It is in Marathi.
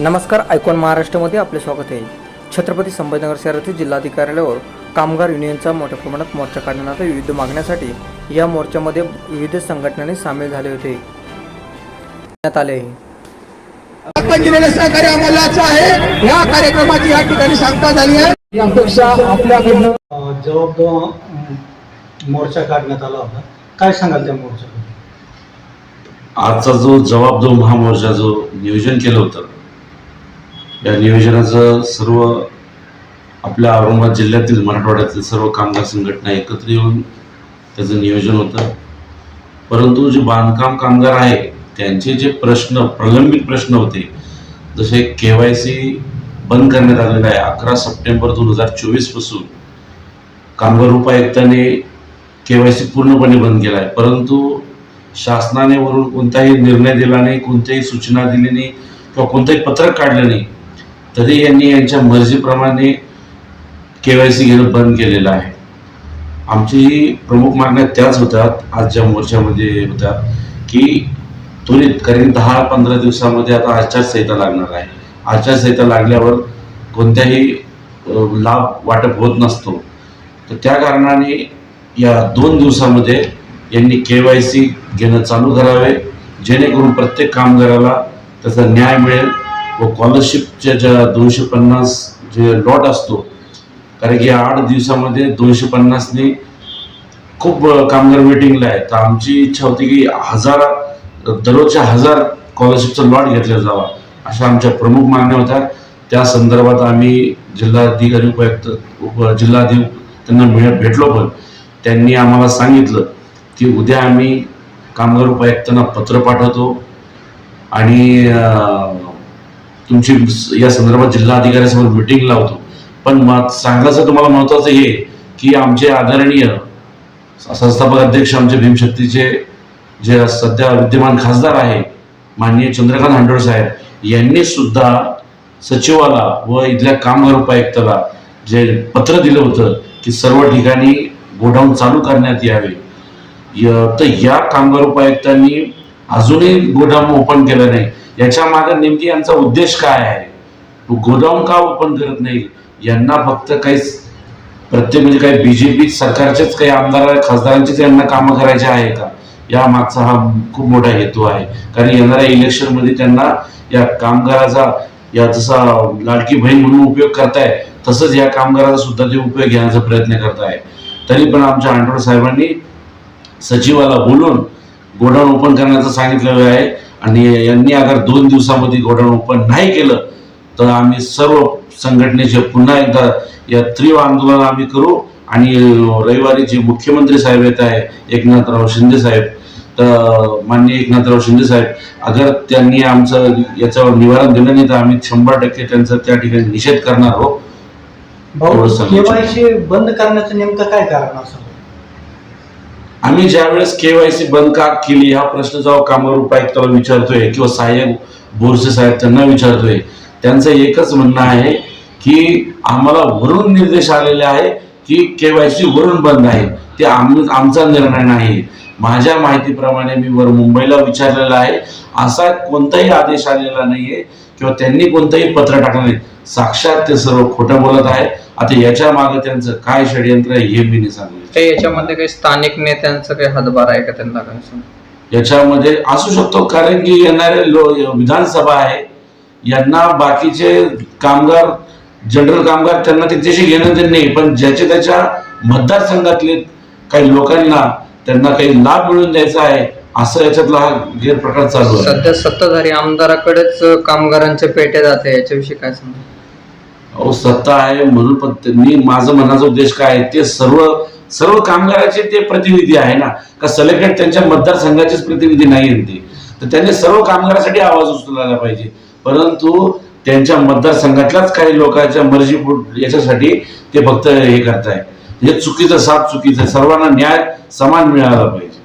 नमस्कार ऐकून महाराष्ट्रामध्ये आपले स्वागत आहे. छत्रपती संभाजीनगर शहरातील जिल्हाधिकाऱ्यालयावर कामगार युनियनचा मोठ्या प्रमाणात मोर्चा काढण्यात आला विविध मागण्यासाठी या मोर्चामध्ये विविध संघटनांनी सामील झाले होते. आले आहे. आपण दिलेलं सहकार्य अमोलाचं आहे. या कार्यक्रमाची या ठिकाणी सांगता झाली आहे. ही अपेक्षा आपल्याकडनं मोर्चा काढण्यात आला होता. काय सांगाल त्या मोर्चाबद्दल? आजचा जो जवाब जो महामोर्चा जो नियोजन केलं होतं या नियोजनाचं सर्व आपल्या औरंगाबाद जिल्ह्यातील मराठवाड्यातील सर्व कामगार संघटना एकत्र येऊन त्याचं नियोजन होतं. परंतु जे बांधकाम कामगार आहे त्यांचे जे प्रश्न प्रलंबित प्रश्न होते जसे के वाय सी बंद करण्यात आलेलं आहे. अकरा सप्टेंबर दोन हजार चोवीसपासून कामगार उपायुक्ताने के वाय सी पूर्णपणे बंद केला आहे. परंतु शासनाने वरून कोणताही निर्णय दिला नाही कोणत्याही सूचना दिली नाही किंवा कोणतंही पत्रक काढलं नाही तरी यांनी यांच्या मर्जीप्रमाणे के वाय सी घेणं बंद केलेलं आहे. आमची प्रमुख मागण्या त्याच होतात आजच्या मोर्चामध्ये होत्या की त्वरित कारण दहा पंधरा दिवसामध्ये आता आचारसंहिता लागणार आहे. आचारसंहिता लागल्यावर कोणत्याही लाभ वाटप होत नसतो. तर त्या कारणाने या दोन दिवसामध्ये यांनी के वाय सी घेणं चालू करावे जेणेकरून प्रत्येक कामगाराला त्याचा न्याय मिळेल. व कॉलरशिपच्या ज्या दोनशे पन्नास जे लॉट असतो कारण की या आठ दिवसामध्ये दोनशे पन्नासने खूप कामगार वेटिंगला आहे तर आमची इच्छा होती की हजार दररोजच्या हजार स्कॉलरशिपचा लॉट घेतला जावा अशा आमच्या प्रमुख मागण्या होत्या. त्या संदर्भात आम्ही जिल्हाधिकारी उपायुक्त उप जिल्हाधिक त्यांना मिळ भेटलो पण त्यांनी आम्हाला सांगितलं की उद्या आम्ही कामगार उपायुक्तांना पत्र पाठवतो आणि तुमची या संदर्भात जिल्हाधिकाऱ्यासमोर मिटिंग लावतो. पण सांगायचं तुम्हाला महत्वाचं हे की आमचे आदरणीय संस्थापक अध्यक्ष आमचे भीमशक्तीचे जे सध्या विद्यमान खासदार आहे माननीय चंद्रकांत हांडोळ साहेब यांनी सुद्धा सचिवाला व इथल्या कामगार उपायुक्ताला जे पत्र दिलं होतं की सर्व ठिकाणी गोडाऊन चालू करण्यात यावे. य- तर या कामगार उपायुक्तांनी अजूनही गोडाऊन ओपन केलं नाही. याच्या मागे नेमकी यांचा उद्देश काय आहे? गोडाऊन का ओपन करत नाही? यांना फक्त काहीच प्रत्येक म्हणजे काही बीजेपी सरकारचेच काही आमदार खासदारांचेच यांना कामं करायचे आहे का? या मागचा हा खूप मोठा हेतू आहे. कारण येणाऱ्या इलेक्शनमध्ये त्यांना या कामगाराचा या जसा लाडकी बहीण म्हणून उपयोग करताय तसंच या कामगाराचा सुद्धा ते उपयोग घेण्याचा प्रयत्न करताय. तरी पण आमच्या आंठवड साहेबांनी सचिवाला बोलून गोडाऊन ओपन करण्याचं सांगितलेलं आहे. आणि यांनी अगर दोन दिवसामध्ये गोडाऊन ओपन नाही केलं तर आम्ही सर्व संघटनेचे पुन्हा एकदा या तीव्र आंदोलन आम्ही करू. आणि रविवारी जे मुख्यमंत्री साहेब येत आहे एकनाथराव शिंदे साहेब तर माननीय एकनाथराव शिंदे साहेब अगर त्यांनी आमचं याच्यावर निवारण दिलं नाही तर आम्ही शंभर टक्के त्यांचा त्या ठिकाणी निषेध करणार आहोत. बंद करण्याचं नेमकं काय कारण असं? आम्ही ज्यावेळेस केवायसी बंद का केली हा प्रश्न जेव्हा कामगार उपायुक्ताला विचारतोय किंवा सहाय्यक बोरसे साहेब त्यांना विचारतोय. त्यांचं एकच म्हणणं आहे की आम्हाला वरून निर्देश आलेले आहे की केवायसी वरून बंद आहे. ते आम आमचा निर्णय नाही. माझ्या माहितीप्रमाणे मी वर मुंबईला विचारलेला आहे. असा कोणताही आदेश आलेला नाहीये. किंवा त्यांनी कोणतंही पत्र टाकलं नाही. साक्षात ते सर्व खोटं बोलत आहे आता याच्या मागे त्यांचं काय षडयंत्र आहे हे मी नाही सांगू इच्छित. ते याच्यामध्ये काही स्थानिक नेत्यांचं काही हातभार आहे का त्यांना सांग याच्यामध्ये असू शकतो कारण की येणारे लो विधानसभा आहे. यांना बाकीचे कामगार जनरल कामगार त्यांना त्याच्याशी घेणं देणं नाही. पण ज्याच्या त्याच्या मतदारसंघातले काही लोकांना त्यांना काही लाभ मिळवून द्यायचा आहे असं याच्यातला हा गैरप्रकार चालू आहे. सध्या सत्ताधारी आमदाराकडेच कामगारांच्या पेट्या जाते याच्याविषयी काय सांगा? अहो सत्ता आहे म्हणून पण त्यांनी माझं म्हणण्याचा उद्देश काय आहे ते सर्व सर्व कामगाराचे ते प्रतिनिधी आहे ना. का सलेक्टेड त्यांच्या मतदारसंघाचेच प्रतिनिधी नाही आहेत ते. तर त्यांनी सर्व कामगारासाठी आवाज उचलायला पाहिजे. परंतु त्यांच्या मतदारसंघातल्याच काही लोकांच्या मर्जी याच्यासाठी ते फक्त हे करताय हे चुकीचं साफ चुकीचं. सर्वांना न्याय समान मिळाला पाहिजे.